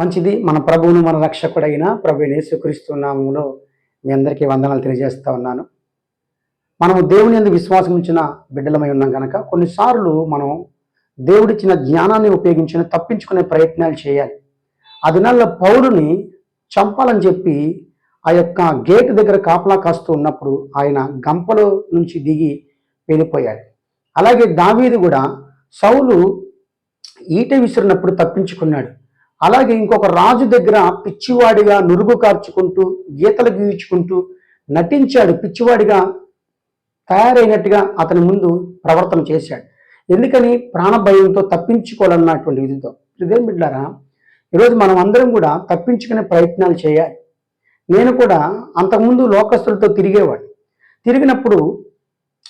మంచిది. మన ప్రభువును మన రక్షకుడైన ప్రభు యేసుక్రీస్తు మీ అందరికీ వందనాలు తెలియజేస్తూ ఉన్నాను. మనము దేవుని ఎందుకు విశ్వాసం ఉంచిన బిడ్డలమై ఉన్నాం కనుక కొన్నిసార్లు మనం దేవుడిచ్చిన జ్ఞానాన్ని ఉపయోగించిన తప్పించుకునే ప్రయత్నాలు చేయాలి. ఆ దినాల్లో పౌరుని చంపాలని చెప్పి ఆ యొక్క గేట్ దగ్గర కాపలా కాస్తూ ఉన్నప్పుడు ఆయన గంపలో నుంచి దిగి వెళ్ళిపోయాడు. అలాగే దావీదు కూడా సౌలు ఈట విసిరినప్పుడు తప్పించుకున్నాడు. అలాగే ఇంకొక రాజు దగ్గర పిచ్చివాడిగా నురుగు కార్చుకుంటూ గీతలు గీయించుకుంటూ నటించాడు. పిచ్చివాడిగా తయారైనట్టుగా అతని ముందు ప్రవర్తన చేశాడు. ఎందుకని? ప్రాణభయంతో తప్పించుకోవాలన్నటువంటి విధితో ఇదేం బిడ్డారా ఈరోజు మనం అందరం కూడా తప్పించుకునే ప్రయత్నాలు చేయాలి. నేను కూడా అంతకుముందు లోకస్తులతో తిరిగేవాడిని. తిరిగినప్పుడు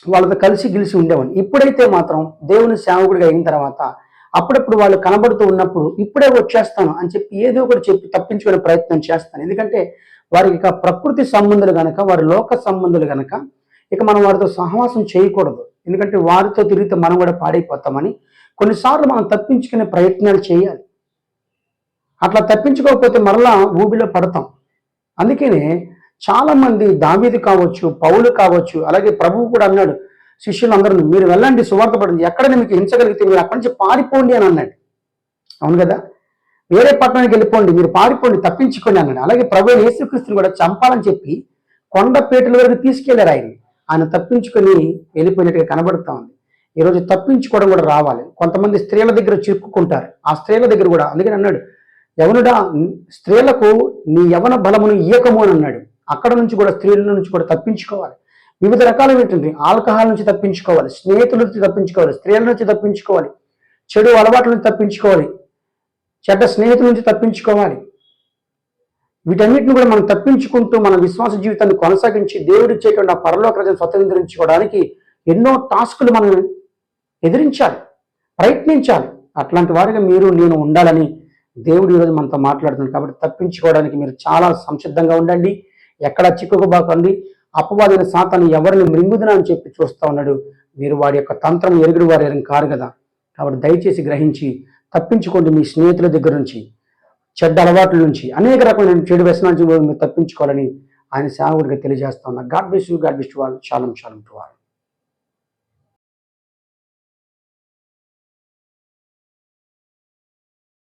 వాళ్ళతో కలిసి గెలిచి ఉండేవాడిని. ఇప్పుడైతే మాత్రం దేవుని సేవకుడిగా అయిన తర్వాత అప్పుడప్పుడు వాళ్ళు కనబడుతూ ఉన్నప్పుడు ఇప్పుడే వచ్చేస్తాను అని చెప్పి ఏదో ఒకటి చెప్పి తప్పించుకునే ప్రయత్నం చేస్తాను. ఎందుకంటే వారికి ఇక ప్రకృతి సంబంధులు గనక వారి లోక సంబంధులు గనక ఇక మనం వారితో సహవాసం చేయకూడదు. ఎందుకంటే వారితో తిరిగితే మనం కూడా పాడైపోతామని కొన్నిసార్లు మనం తప్పించుకునే ప్రయత్నాలు చేయాలి. అట్లా తప్పించుకోకపోతే మరలా ఊబిలో పడతాం. అందుకనే చాలా మంది కావచ్చు పౌలు కావచ్చు అలాగే ప్రభువు కూడా అన్నాడు శిష్యులందరూ మీరు వెళ్ళండి సువార్త పడండి ఎక్కడ మీకు హింసగలిగితే మీరు అక్కడి నుంచి పారిపోండి అని అన్నాడు. అవును కదా? వేరే పట్టణానికి వెళ్ళిపోండి మీరు పారిపోండి తప్పించుకోండి అన్నాడు. అలాగే ప్రభు యేసుక్రీస్తుని కూడా చంపాలని చెప్పి కొండపేటల వరకు తీసుకెళ్ళారు ఆయన. ఆయన తప్పించుకొని వెళ్ళిపోయినట్టుగా కనబడుతూ ఉంది. ఈరోజు తప్పించుకోవడం కూడా రావాలి. కొంతమంది స్త్రీల దగ్గర చిక్కుకుంటారు. ఆ స్త్రీల దగ్గర కూడా అందుకని అన్నాడు యవనుడా స్త్రీలకు నీ యవన బలమును ఇయ్యకము అని అన్నాడు. అక్కడ నుంచి కూడా స్త్రీల నుంచి కూడా తప్పించుకోవాలి. వివిధ రకాలు ఆల్కహాల్ నుంచి తప్పించుకోవాలి స్నేహితుల నుంచి తప్పించుకోవాలి స్త్రీల నుంచి తప్పించుకోవాలి చెడు అలవాట్ల నుంచి తప్పించుకోవాలి చెడ్డ స్నేహితుల నుంచి తప్పించుకోవాలి. వీటన్నిటిని కూడా మనం తప్పించుకుంటూ మన విశ్వాస జీవితాన్ని కొనసాగించి దేవుడిచ్చేటువంటి ఆ పరలోక రజను స్వతంత్రించుకోవడానికి ఎన్నో టాస్కులు మనం ఎదిరించాలి ప్రయత్నించాలి. అట్లాంటి వారిగా మీరు నేను ఉండాలని దేవుడు ఈరోజు మనతో మాట్లాడుతున్నాడు. కాబట్టి తప్పించుకోవడానికి మీరు చాలా సంసిద్ధంగా ఉండండి. ఎక్కడ చిక్కుకుబాకండి. అపవాదైన సాతాను ఎవరిని మృంగుదునా అని చెప్పి చూస్తా ఉన్నాడు. మీరు వారి యొక్క తంత్రం ఎరుగుడు వారు ఎరం కారు కదా. కాబట్టి దయచేసి గ్రహించి తప్పించుకోండి మీ స్నేహితుల దగ్గర నుంచి చెడ్డ అలవాట్ల నుంచి అనేక రకమైన చెడు వ్యసనాల నుంచి మీరు తప్పించుకోవాలని ఆయన సేవకుడిగా తెలియజేస్తా ఉన్నా. God bless you god bless to వాళ్ళు చాలం చాలం టు వాళ్ళు